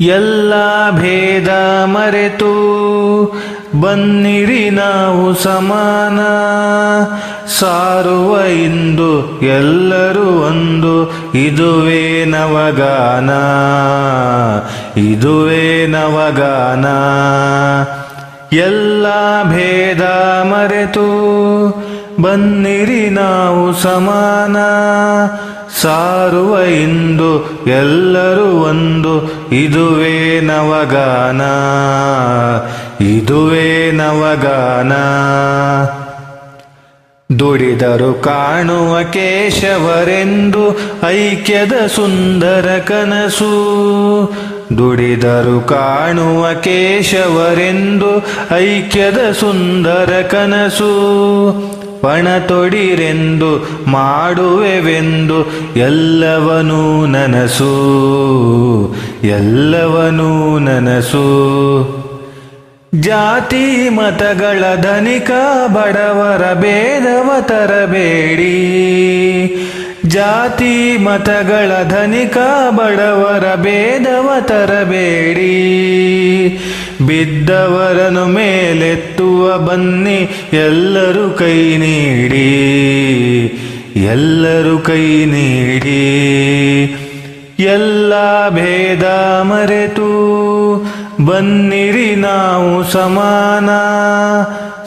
ಎಲ್ಲ ಭೇದ ಮರೆತು ಬನ್ನಿರಿ ನಾವು ಸಮಾನ. ಸಾರುವ ಇಂದು ಎಲ್ಲರೂ ಒಂದು, ಇದುವೇ ನವಗಾನ. ಇದುವೇ ನವಗಾನ. ಎಲ್ಲ ಭೇದ ಮರೆತು ಬನ್ನಿರಿ ನಾವು ಸಮಾನ. ಸಾರುವ ಇಂದು ಎಲ್ಲರೂ ಒಂದು ಇದುವೇ ನವಗಾನ ಇದುವೇ ನವಗಾನ. ದುಡಿದರು ಕಾಣುವ ಕೇಶವರೆಂದು ಐಕ್ಯದ ಸುಂದರ ಕನಸು ದುಡಿದರು ಕಾಣುವ ಕೇಶವರೆಂದು ಐಕ್ಯದ ಸುಂದರ ಕನಸು. ಪಣ ತೊಡಿರೆಂದು ಮಾಡುವೆವೆಂದು ಎಲ್ಲವನೂ ನನಸು. ಎಲ್ಲವನೂ ನನಸು. ಜಾತಿ ಮತಗಳ ಧನಿಕ ಬಡವರ ಭೇದವ ತರಬೇಡಿ. ಜಾತಿ ಮತಗಳ ಧನಿಕ ಬಡವರ ಭೇದವ ತರಬೇಡಿ. ಬಿದ್ದವರನು ಮೇಲೆತ್ತುವ ಬನ್ನಿ, ಎಲ್ಲರೂ ಕೈ ನೀಡಿ. ಎಲ್ಲರೂ ಕೈ ನೀಡಿ. ಎಲ್ಲ ಭೇದ ಮರೆತು ಬನ್ನಿರಿ ನಾವು ಸಮಾನ.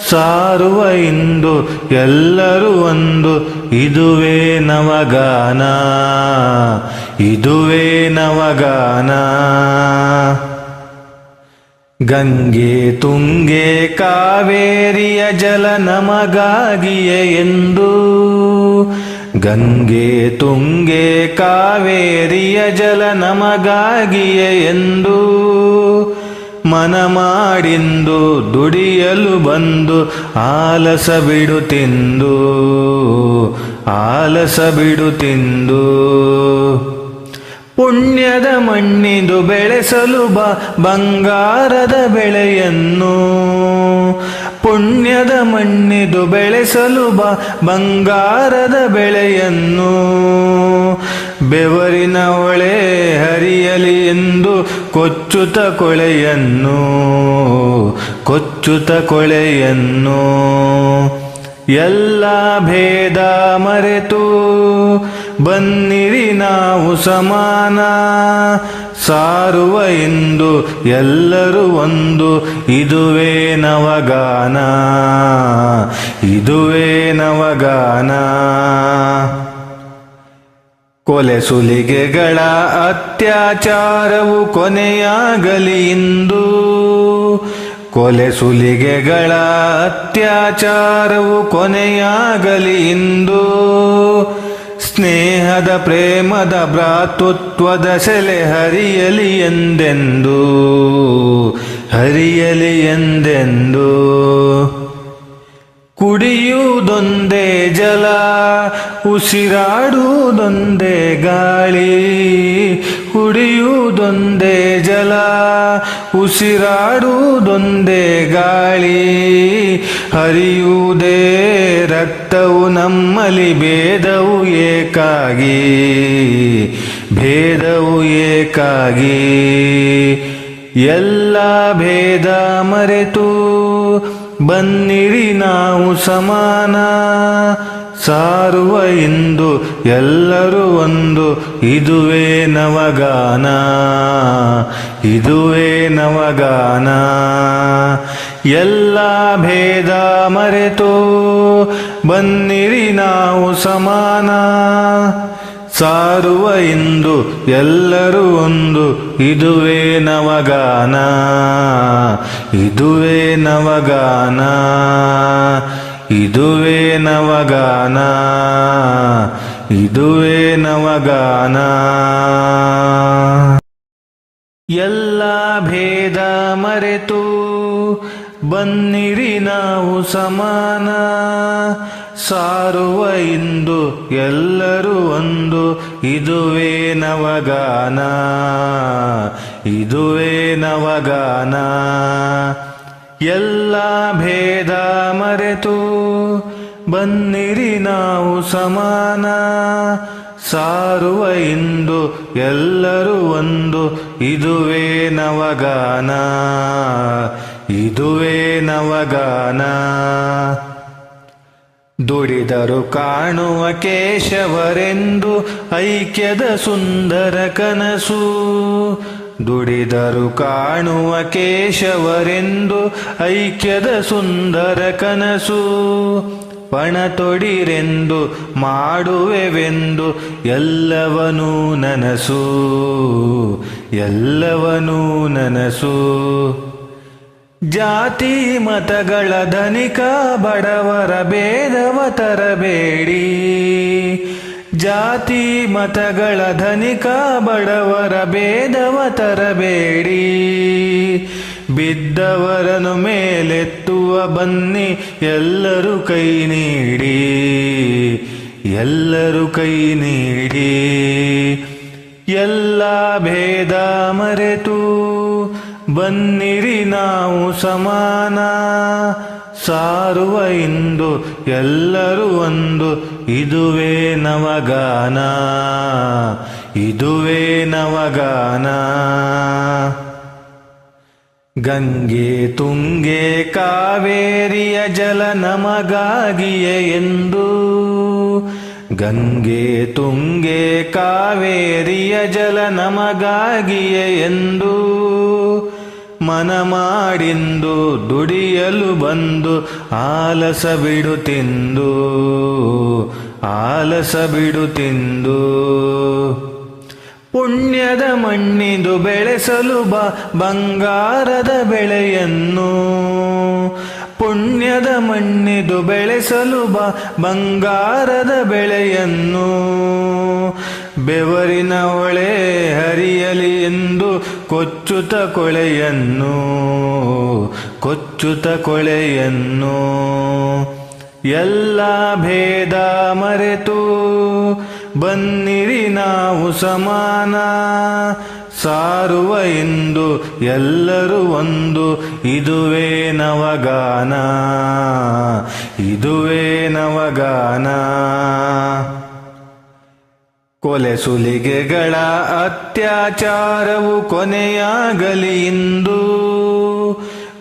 ಸಾರುವ ಇಂದು ಎಲ್ಲರೂ ಒಂದು ಇದುವೇ ನವಗಾನ ಇದುವೇ ನವಗಾನ. ಗಂಗೆ ತುಂಗೆ ಕಾವೇರಿಯ ಜಲ ನಮಗಾಗಿಯೇ ಎಂದು. ಗಂಗೆ ತುಂಗೆ ಕಾವೇರಿಯ ಜಲ ನಮಗಾಗಿಯೇ ಎಂದು. ಮನ ಮಾಡಿಂದು ದುಡಿಯಲು ಬಂದು ಆಲಸ ಬಿಡು ತಿಂದು, ಆಲಸ ಬಿಡು ತಿಂದು. ಪುಣ್ಯದ ಮಣ್ಣಿದು ಬೆಳೆಸಲು ಬಾ ಬಂಗಾರದ ಬೆಳೆಯನ್ನು. ಪುಣ್ಯದ ಮಣ್ಣಿದು ಬೆಳೆಸಲು ಬಾ ಬಂಗಾರದ ಬೆಳೆಯನ್ನು. ಬೆವರಿನ ಒಳೆ ಹರಿಯಲಿ ಎಂದು ಕೊಚ್ಚುತ ಕೊಳೆಯನ್ನು ಕೊಚ್ಚುತ ಕೊಳೆಯನ್ನು ಎಲ್ಲ ಭೇದ ಮರೆತು ಬನ್ನಿರಿ ನಾವು ಸಮಾನ. ಸಾರುವ ಇಂದು ಎಲ್ಲರೂ ಒಂದು, ಇದುವೇ ನವಗಾನ ಇದುವೇ ನವಗಾನ. ಕೊಲೆ ಸುಲಿಗೆಗಳ ಅತ್ಯಾಚಾರವು ಕೊನೆಯಾಗಲಿ ಇಂದು. ಕೊಲೆ ಸುಲಿಗೆಗಳ ಅತ್ಯಾಚಾರವು ಕೊನೆಯಾಗಲಿ ಇಂದು. ಸ್ನೇಹದ ಪ್ರೇಮದ ಭ್ರಾತೃತ್ವದ ಸೆಲೆ ಹರಿಯಲಿ ಎಂದೆಂದು. ಹರಿಯಲಿ ಎಂದೆಂದು. ಕುಡಿಯುವುದೊಂದೇ ಜಲ ಉಸಿರಾಡುವುದೊಂದೇ ಗಾಳಿ, ಕುಡಿಯುವುದೊಂದೇ ಜಲ, ಉಸಿರಾಡುವುದೊಂದೇ ಗಾಳಿ. ಹರಿಯುವುದೇ ರಕ್ತವು ನಮ್ಮಲ್ಲಿ ಭೇದವು ಏಕಾಗಿ ಭೇದವು ಏಕಾಗಿ. ಎಲ್ಲ ಭೇದ ಮರೆತು ಬನ್ನಿರಿ ನಾವು ಸಮಾನ. ಸಾರುವ ಇಂದು ಎಲ್ಲರೂ ಒಂದು, ಇದುವೇ ನವಗಾನ. ಇದುವೇ ನವಗಾನ. ಎಲ್ಲ ಭೇದ ಮರೆತು ಬನ್ನಿರಿ ನಾವು ಸಮಾನ. ಸಾರುವ ಇಂದು ಎಲ್ಲರೂ ಒಂದು, ಇದುವೇ ನವಗಾನ ಇದುವೇ ನವಗಾನ ಇದುವೇ ನವಗಾನ ಇದುವೇ ನವಗಾನ. ಎಲ್ಲ ಭೇದ ಮರೆತು ಬನ್ನಿರಿ ನಾವು ಸಮಾನ. ಸಾರುವ ಇಂದು ಎಲ್ಲರೂ ಒಂದು, ಇದುವೇ ನವಗಾನ ಇದುವೇ ನವಗಾನ. ಎಲ್ಲ ಭೇದ ಮರೆತು ಬನ್ನಿರಿ ನಾವು ಸಮಾನ, ಸಾರುವ ಇಂದು ಎಲ್ಲರೂ ಒಂದು, ಇದುವೇ ನವಗಾನ ಇದುವೇ ನವಗಾನ. ದುಡಿದರು ಕಾಣುವ ಕೇಶವರೆಂದು ಐಕ್ಯದ ಸುಂದರ ಕನಸು. ದುಡಿದರು ಕಾಣುವ ಕೇಶವರೆಂದು ಐಕ್ಯದ ಸುಂದರ ಕನಸು. ಪಣ ತೊಡಿರೆಂದು ಮಾಡುವೆವೆಂದು ಎಲ್ಲವನೂ ನನಸು ಎಲ್ಲವನೂ ನನಸು. ಜಾತಿ ಮತಗಳ ಧನಿಕ ಬಡವರ ಭೇದವ ತರಬೇಡಿ. ಜಾತಿ ಮತಗಳ ಧನಿಕ ಬಡವರ ಭೇದವ ತರಬೇಡಿ. ಬಿದ್ದವರನು ಮೇಲೆತ್ತುವ ಬನ್ನಿ, ಎಲ್ಲರೂ ಕೈ ನೀಡಿ. ಎಲ್ಲರೂ ಕೈ ನೀಡಿ. ಎಲ್ಲ ಭೇದ ಮರೆತು ಬನ್ನಿರಿ ನಾವು ಸಮಾನ. ಸಾರುವ ಇಂದು ಎಲ್ಲರೂ ಒಂದು. ಇದುವೇ ನವಗಾನ. ಇದುವೇ ನವಗಾನ. ಗಂಗೆ ತುಂಗೆ ಕಾವೇರಿಯ ಜಲ ನಮಗಾಗಿಯೇ ಎಂದು. ಗಂಗೆ ತುಂಗೆ ಕಾವೇರಿಯ ಜಲ ನಮಗಾಗಿಯೇ ಎಂದು. ಮನ ಮಾಡಿಂದು ದುಡಿಯಲು ಬಂದು ಆಲಸ ಬಿಡು ತಿಂದು ಆಲಸ ಬಿಡು ತಿಂದು. ಪುಣ್ಯದ ಮಣ್ಣಿದು ಬೆಳೆಸಲು ಬಾ, ಬಂಗಾರದ ಬೆಳೆಯನ್ನು. ಪುಣ್ಯದ ಮಣ್ಣಿದು ಬೆಳೆಸಲು ಬಾ, ಬಂಗಾರದ ಬೆಳೆಯನ್ನು. ಬೆವರಿನ ಹೊಳೆ ಹರಿಯಲಿ ಎಂದು ಕೊಚ್ಚುತ ಕೊಳೆಯನ್ನು ಕೊಚ್ಚುತ ಕೊಳೆಯನ್ನು ಎಲ್ಲ ಭೇದ ಮರೆತು ಬನ್ನಿರಿ ನಾವು ಸಮಾನ. ಸಾರುವ ಇಂದು ಎಲ್ಲರೂ ಒಂದು, ಇದುವೇ ನವಗಾನ ಇದುವೇ ನವಗಾನ. ಕೊಲೆ ಸುಲಿಗೆಗಳ ಅತ್ಯಾಚಾರವು ಕೊನೆಯಾಗಲಿ ಇಂದು.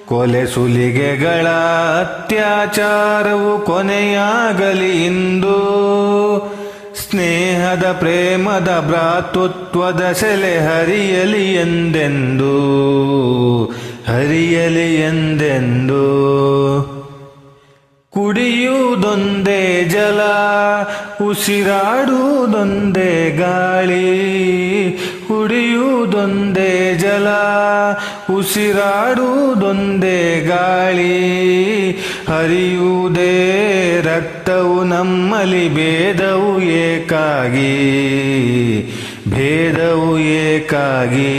ಕೊಲೆ ಸುಲಿಗೆಗಳ ಅತ್ಯಾಚಾರವು ಕೊನೆಯಾಗಲಿ ಇಂದು. ಸ್ನೇಹದ ಪ್ರೇಮದ ಭ್ರಾತೃತ್ವದ ಸೆಲೆ ಹರಿಯಲಿ ಎಂದೆಂದು ಹರಿಯಲಿ ಎಂದೆಂದು. ಉಸಿರಾಡುವುದೊಂದೇ ಗಾಳಿ, ಕುಡಿಯುವುದೊಂದೇ ಜಲ, ಉಸಿರಾಡುವುದೊಂದೇ ಗಾಳಿ. ಹರಿಯುವುದೇ ರಕ್ತವು ನಮ್ಮಲ್ಲಿ ಭೇದವು ಏಕಾಗಿ ಭೇದವು ಏಕಾಗಿ.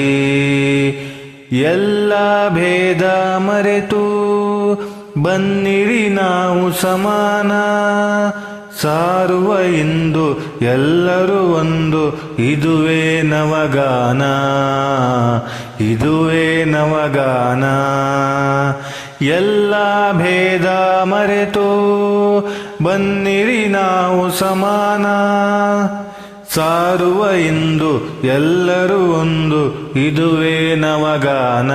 ಎಲ್ಲ ಭೇದ ಮರೆತು ಬನ್ನಿರಿ ನಾವು ಸಮಾನ. ಸಾರುವ ಇಂದು ಎಲ್ಲರೂ ಒಂದು, ಇದುವೇ ನವಗಾನ ಇದುವೇ ನವಗಾನ. ಎಲ್ಲ ಭೇದ ಮರೆತು ಬನ್ನಿರಿ ನಾವು ಸಮಾನ. ಸಾರುವ ಇಂದು ಎಲ್ಲರೂ ಒಂದು, ಇದುವೇ ನವಗಾನ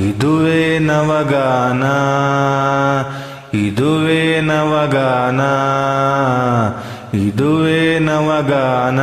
ಇದುವೇ ನವಗಾನ. ಇದುವೇ ನವಗಾನ ಇದುವೇ ನವಗಾನ.